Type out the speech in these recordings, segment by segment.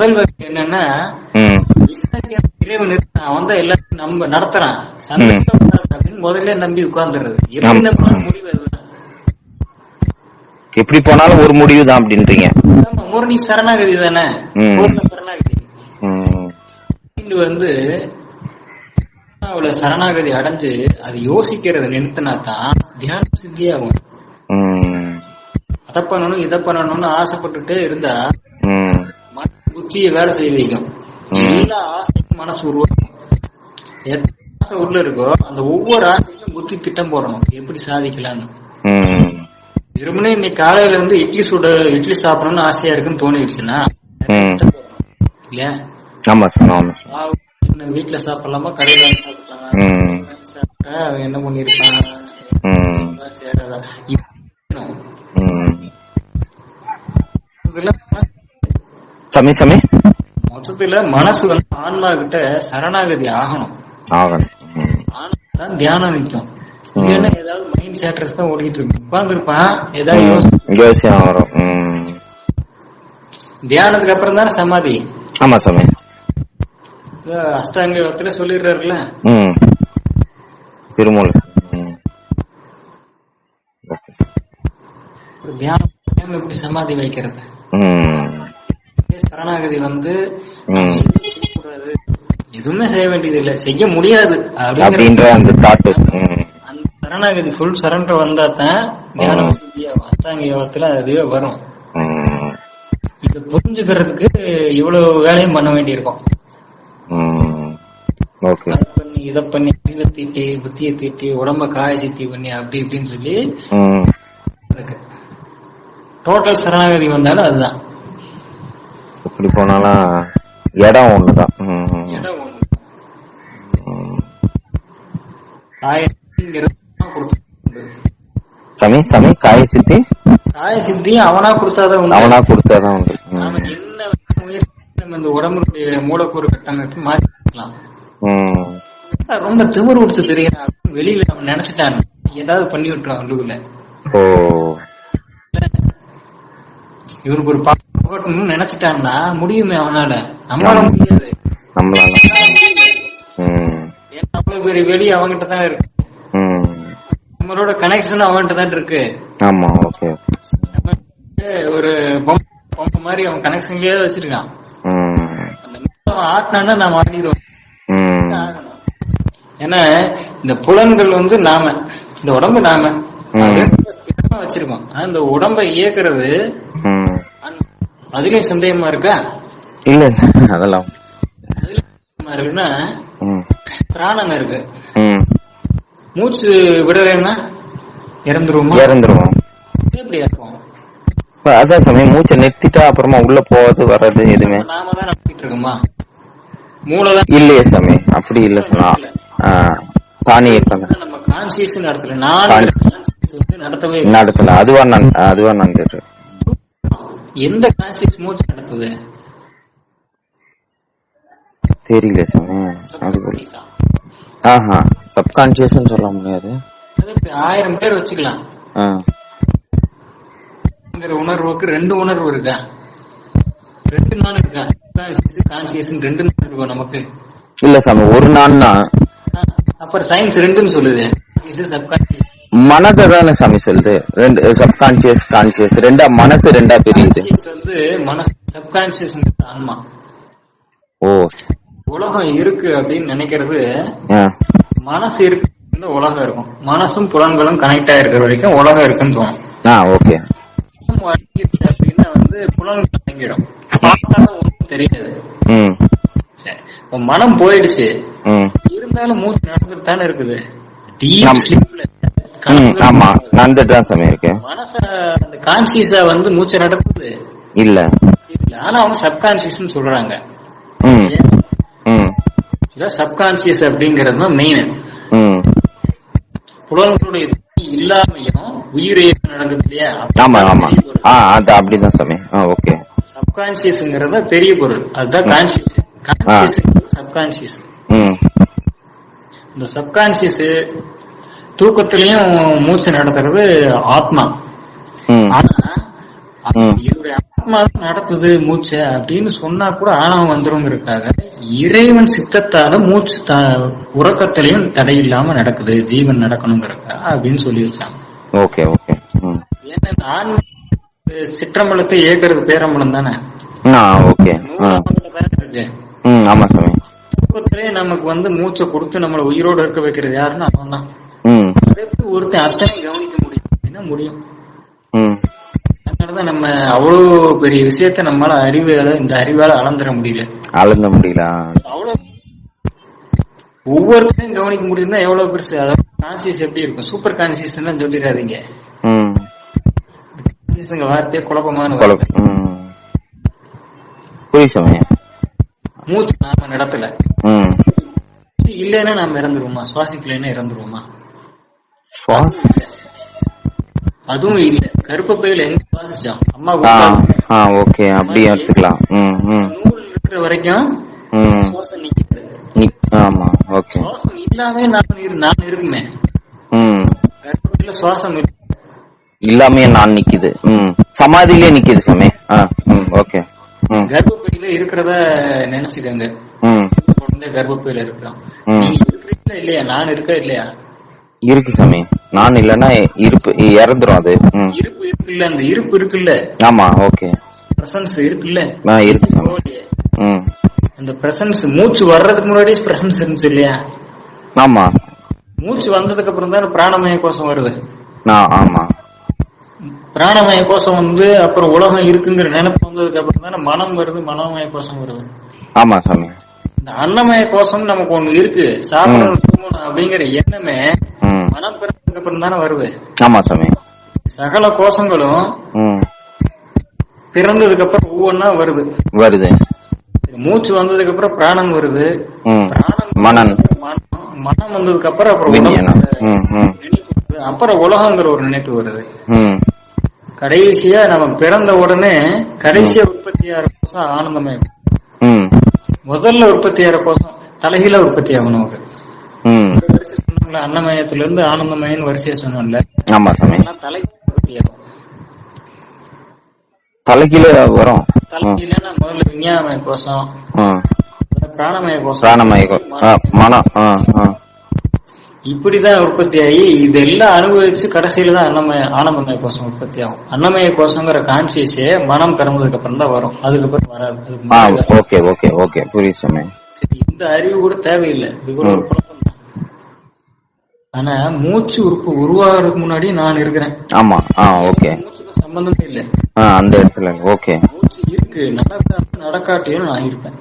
முதல் வகை என்னன்னா இறைவன் இருக்கான் தான் எல்லாத்தையும் நம்ப நடத்துறான். அப்படின்னு முதல்ல நம்பி உட்கார்ந்துறது எப்படி. நம்ம முடிவு. எப்படி போனாலும் ஒரு முடிவு தான் அப்படின்றீங்க முரணி சரணாகதி தானே. பூர்ண சரணாகதி. வந்து அவளை சரணாகதி அடைஞ்சு அது யோசிக்கிறத நிறுத்தினா தான் தியானம் சித்தியாகும். அதை பண்ணணும் இதை பண்ணணும்னு ஆசைப்பட்டுட்டே இருந்தா புத்தியை வேலை செய்ய வைக்கும். எல்லா ஆசைக்கும் மனசு உருவாக்கும் எத்தனை ஆசை உள்ள இருக்கோ அந்த ஒவ்வொரு ஆசைக்கும் புத்தி திட்டம் போடணும். எப்படி சாதிக்கலாம்னு. வெறுமனே இன்னைக்கு காலையில இருந்து இட்லி சுட இட்லி சாப்பிடணும்னு ஆசையா இருக்குன்னு தோணிடுச்சுன்னா. இல்லையா? ஆமா சார் ஆமா சார். வீட்டுல சாப்பிடலாமா கடையில சாப்பிடலாமா? என்ன பண்ணிருப்பான் ம். சேராதா இப்படி இருக்கணும். ம் மொத்தத்துல மனசு- சமி சமி. மொத்தத்துல மனசு வந்து ஆன்மா கிட்ட சரணாகதி ஆகணும். ஆகணும். தான் தியானம் நிற்கும். இல்லைன்னா ஏதாவது மைண்ட் சேட்டர்ஸ் தான் ஓடிட்டு இருக்கு. உட்கார்ந்துருப்பான் ஏதாவது ம். யோசி யோசனை வரும். தியானத்துக்கு அப்புறம் தானே சமாதி? ஆமா சாமி. அஷ்டாங்க யோகத்துல சொல்லிடுறாருல திருமூல தியானம் எப்படி சமாதி வைக்கிறது? சரணாகதி வந்து. எதுவும் செய்ய வேண்டியது இல்ல செய்ய முடியாது. அப்படின்ற அந்த தாட்டு அந்த சரணாகதி ஃபுல் சரண்டர் வந்தா தான் தியானம் அஷ்டாங்க யோகத்துல அதுவே வரும். இத புரிஞ்சுக்கிறதுக்கு இவ்வளவு வேலையும் பண்ண வேண்டியிருக்கும். பண்ணி இதை பண்ணி அறிவை தீட்டி புத்தியை தீட்டி உடம்ப காய சித்தி பண்ணி அப்படி இப்படின்னு சொல்லி டோட்டல் சரணாகதி வந்தாலும் அதுதான். ம். காய சித்திங்கிறது அவன் கொடுத்தது. சாமி சாமி காய சித்தி? காய சித்தி அவனா கொடுத்தாதான் அவனா கொடுத்தாதான் உண்டு. நம்ம இந்த உடம்புடைய மூலக்கூறு கட்டமைப்பு மாற்றிக்கலாம் ரொம்ப திமிர் உடிச்சு தெரியுறான் வெளியில அவன் நினைச்சிட்டான். ஏதாவது பண்ணி விட்டுருவான் உள்ளுக்குள்ள. ஓ. இவருக்கு ஒரு பகட்டணும்னு நினைச்சிட்டான்னா முடியுமே அவனால. நம்மளால முடியாது. நம்மளால. ஏன்னா அவ்வளவு பெரிய வெளி அவன்கிட்ட தான் இருக்கு? நம்மளோட கனெக்ஷன் அவன்கிட்ட தான் இருக்கு. ஆமா ஓகே. ஒரு பொம்மை மாதிரி அவன் கனெக்ஷன்லயே வச்சிருக்கான். அவன் ஆட்டினான்னா நாம ஆடிடுவோம். ஏன்னா இந்த புலன்கள் வந்து நாம இந்த உடம்பு நாம. வச்சிருக்கோம். ஆனா இந்த உடம்பை இயக்குறது அதுலயும் சந்தேகமா இருக்கா? இல்ல அதெல்லாம் இருக்குன்னா பிராணங்க இருக்கு. மூச்சு விடலைன்னா இறந்துருவோமா? இறந்துருவோம். எப்படி இறப்போம்? அதான் சமயம் மூச்சை நிறுத்திட்டா அப்புறமா உள்ள போறது வர்றது எதுவுமே. நாம தான் நடத்திட்டு இருக்கோமா? மூளைதான் இல்லையே சாமி அப்படி இல்ல சொன்னா. தானே இருப்பாங்க. நம்ம கான்சியஸ் நடத்தல. நான் நடத்தவே. நடத்தல அதுவா நான் அதுவா நடந்துட்டு எந்த கான்சியஸ் மூச்சு நடத்துது? தெரியல சாமி ஆஹா சப்கான்சியஸ் சொல்ல முடியாது. ஆயிரம் பேர் வச்சுக்கலாம். உணர்வுக்கு ரெண்டு உணர்வு இருக்கா? ரெண்டு நாள் இருக்கா? கான்சியஸ் கான்சியஸ் ரெண்டு நாள் இருக்கும் நமக்கு? இல்ல சாமி ஒரு நாள் தான் அப்புறம் சயின்ஸ் ரெண்டுன்னு சொல்லுது. சப்கான்சியஸ் மனதை தானே சாமி சொல்லுது? ரெண்டு சப்கான்சியஸ் கான்சியஸ் ரெண்டா மனசு ரெண்டா பிரியுது. வந்து மனசு சப்கான்சியஸ் ஆன்மா. ஓ. உலகம் இருக்கு அப்படின்னு நினைக்கிறது மனசு இருக்கு உலகம் இருக்கும். மனசும் புலன்களும் கனெக்ட் ஆயிருக்கிற வரைக்கும் உலகம் இருக்குன்னு தோணும். ஆ ஓகே. அப்படின்னா வந்து புலன்கள் அடங்கிடும். பார்த்தாலும் ஒண்ணும் தெரியாது. மனம் போயிடுச்சு. இருந்தாலும் மூச்சு நடந்துட்டு தானே இருக்குது. டீப் ஸ்லீப்ல ஆமா நடந்துட்டு தான் சாமி இருக்கு மனச அந்த கான்சியஸா வந்து மூச்சை நடத்துது. இல்ல. இல்ல ஆனா அவங்க சப்கான்சியஸ் சொல்றாங்க. சப்கான்சியஸ் அப்படிங்கிறது தான் மெயின் புலன்களுடைய இல்லாமையும் உயிர் நடக்குது இல்லையா? ஆமா ஆமா. ஆ அது அப்படிதான் சாமி. ஆ ஓகே. சப்கான்சியஸ்ங்கிறது பெரிய பொருள். அதுதான் கான்சியஸ் கான்சியஸ் சப்கான்சியஸ் இந்த சப்கான்சியஸ் தூக்கத்திலையும் மூச்சு நடத்துறது ஆத்மா. ஆனா. என்னுடைய ஆத்மா தான் நடத்துது மூச்சை அப்படின்னு சொன்னா கூட ஆணவம் வந்துருங்கிறதுக்காக இறைவன் சித்தத்தால மூச்சு த- உறக்கத்திலையும் தடை இல்லாம நடக்குது ஜீவன் நடக்கணுங்கிறக்கா அப்படின்னு சொல்லி வச்சாங்க. Okay okay. ஏன்னா ஆண் சிற்றம்பலத்தை ஏற்கிறது பேரம்பலம் தானே? ஓகே. ஆமா சாமி. தூக்கத்திலே நமக்கு வந்து மூச்சை கொடுத்து நம்மளை உயிரோட இருக்க வைக்கிறது யாருன்னா அவன் தான் ஒருத்தன் அத்தனை கவனிக்க முடியும். என்ன முடியும்? அதனாலதான் நம்ம அவ்வளவு பெரிய விஷயத்த நம்மளால அறிவால இந்த அறிவால அளந்துட முடியல. அளந்த முடியல? அவ்வளவு ஒவ்வொருத்தரையும் கவனிக்க முடியும்னா எவ்வளவு பெருசு? அதாவது கான்சியஸ் எப்படி இருக்கும்? சூப்பர் கான்சியஸ் சொல்லிடாதீங்க. வார்த்தையே குழப்பமான மூச்சு நாம நடத்தல. இல்லைன்னா நாம இறந்துருவோமா? சுவாசிக்கலைன்னா இறந்துருவோமா? அதுவும் இல்ல. கருப்பு பையில எங்க சுவாசிச்சோம் அம்மா ஆ ஓகே. அப்படியே எடுத்துக்கலாம். ம் ம். நூல் இருக்கிற வரைக்கும் சுவாசம் நி- ஆமா ஓகே. சுவாசம் இல்லாம நான் நான் இருக்குமே ம். கர்ப்பப்பையில சுவாசம் இல்லை இல்லாமே நான் நிக்குது. ம். சமாதியிலே நிக்குது சாமி. ஆ ம் ஓகே. கர்ப்பப்பையில இருக்கிறத நினைச்சுக்கங்க. குழந்தை கர்ப்பப்பையில இருக்கிறோம் ம். நீங்க இருக்கிறீங்களா இல்லையா? நான் இருக்க இல்லையா? இருக்கு சாமி. நான் இல்லைன்னா இருப்பு இறந்துரும் அது. இருப்பு இருக்குல்ல அந்த இருப்பு இருக்குல்ல? ஆமா ஓகே. பிரசன்ஸ் இருக்குல்ல? ஆ இருக்கு சாமி. ம். அந்த பிரசன்ஸ் மூச்சு வர்றதுக்கு முன்னாடியே பிரசன்ஸ் இருந்துச்சு இல்லையா? ஆமா. மூச்சு வந்ததுக்கு அப்புறம் தான் பிராணமய கோஷம் வருது. நான் ஆமா. பிராணமய கோஷம் வந்து அப்புறம் உலகம் இருக்குங்கிற நினைப்பு வந்ததுக்கு அப்புறம் தானே மனம் வருது மனோமய கோஷம் வருது. ஆமா சாமி. இந்த அன்னமய கோஷம் நமக்கு ஒண்ணு இருக்கு. சாப்பிடணும் அப்படிங்கிற எண்ணமே மனம் பிறந்ததுக்கு அப்புறம் தானே வருது. ஆமா சாமி. சகல கோஷங்களும் பிறந்ததுக்கு அப்புறம் ஒவ்வொன்னா வருது. வருது. மூச்சு வந்ததுக்கு அப்புறம் பிராணன் வருது மனம் மனம் வந்ததுக்கு அப்புறம் அப்புறம். அப்புறம் உலகங்கிற ஒரு நினைப்பு வருது. கடைசியா நம்ம பிறந்த உடனே கடைசியா உற்பத்தியாகிற கோஷம் ஆனந்தமயம். ம். முதல்ல உற்பத்தியாகிற கோஷம் தலைகீழ உற்பத்தி ஆகும் நமக்கு சொன்னாங்களே அன்னமயத்துல இருந்து ஆனந்தமயன் வரிசையா சொன்னோம்ல. ஆமா சாமி. தலைகீழ வரும். தலைகீழனா முதல்ல விஞ்ஞானமய கோஷம் பிராணமய கோஷம். பிராணமய ஆ மனம் இப்படிதான் உற்பத்தி ஆகி இதெல்லாம் அனுபவிச்சு கடைசியில தான் அன்னமய ஆனந்தமய கோஷம் உற்பத்தி ஆகும் அன்னமய கோஷங்கிற கான்சியஸே மனம் பிறந்ததுக்கு அப்புறம் தான் வரும். அதுக்கப்புறம் வராது. Okay okay okay. புரியுது சரி இந்த அறிவு கூட தேவையில்லை. இது கூட ஒரு ம். குழப்பம் தான். ஆனா மூச்சு உறுப்பு உருவாகிறதுக்கு முன்னாடி நான் இருக்கிறேன். ஆமா ஆ ஓகே. மூச்சுக்கு சம்பந்தமே இல்லை. ஆ அந்த இடத்துல ஓகே. மூச்சு இருக்கு நடக்க நடக்காட்டியும் நான் இருப்பேன்.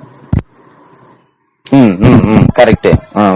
ம் ம் ம் கரெக்ட் ஆ